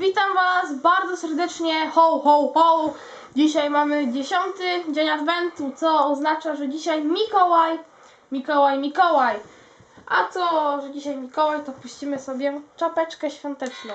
Witam Was bardzo serdecznie, ho, ho, ho. Dzisiaj mamy dziesiąty dzień Adwentu, co oznacza, że dzisiaj Mikołaj, Mikołaj, Mikołaj. A co, że dzisiaj Mikołaj, to puścimy sobie czapeczkę świąteczną.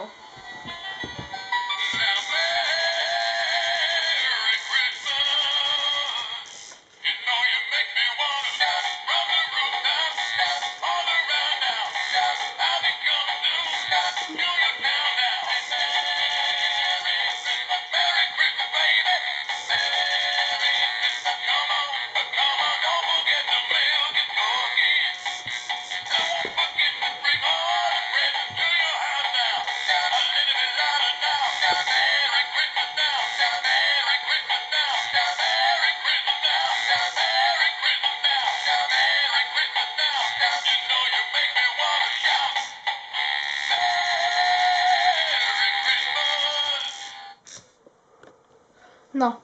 No,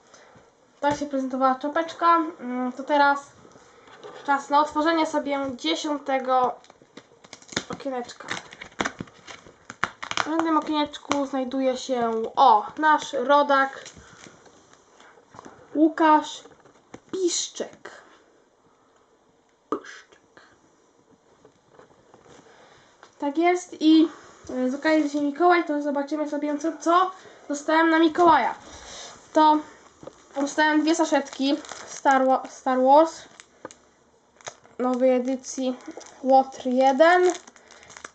tak się prezentowała czapeczka. Mm, To teraz czas na otworzenie sobie dziesiątego okieneczka. W tym okieneczku znajduje się, o, nasz rodak Łukasz Piszczek. Piszczek. Tak jest i e, z okazji Mikołaj, to zobaczymy sobie co, co dostałem na Mikołaja. To dostałem dwie saszetki Star, Star Wars nowej edycji Łotr 1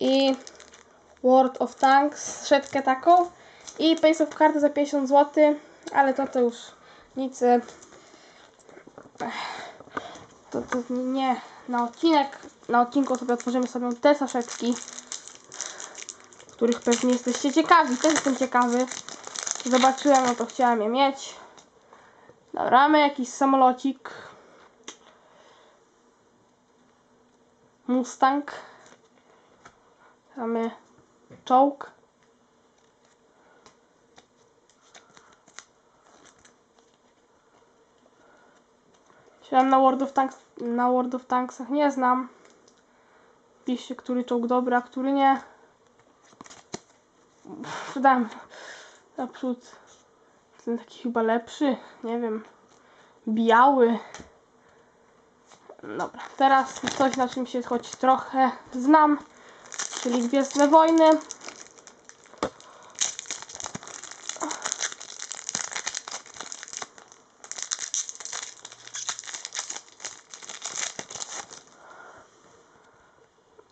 i World of Tanks, szetkę taką i Pace of kartę za 50 zł, ale to to już nic e, to, to nie. Na odcinek, na odcinku sobie otworzymy sobie te saszetki których pewnie jesteście ciekawi, też jestem ciekawy zobaczyłem, no to chciałem je mieć. Dobra, mamy jakiś samolocik. Mustang. Mamy czołg. Się na World of Tanks na World of Tanksach nie znam. Piszcie, który czołg dobry, a który nie. Dam naprzód ten taki chyba lepszy, nie wiem, biały. Dobra, teraz coś na czym się choć trochę znam, czyli Gwiezdne Wojny.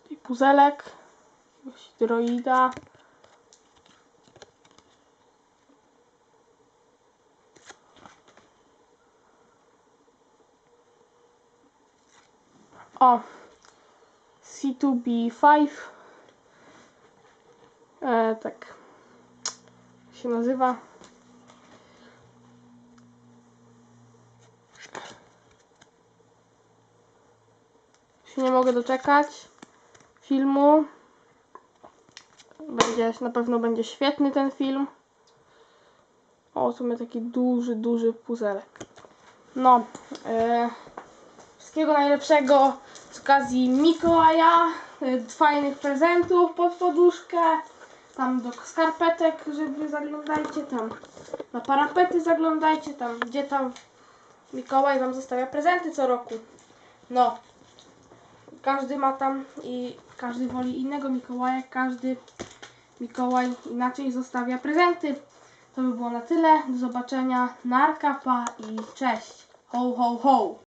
I puzelek, jakiegoś droida. O, C2B5. E, tak się nazywa. Się nie mogę doczekać filmu. Będzie, na pewno będzie świetny ten film. O, tu mamy taki duży, duży puzelek. No, e, Wszystkiego najlepszego z okazji Mikołaja, y, fajnych prezentów pod poduszkę, tam do skarpetek, żeby zaglądajcie tam, na parapety zaglądajcie tam, gdzie tam Mikołaj wam zostawia prezenty co roku. No, każdy ma tam i każdy woli innego Mikołaja, każdy Mikołaj inaczej zostawia prezenty. To by było na tyle, do zobaczenia, narkapa i cześć, ho ho ho!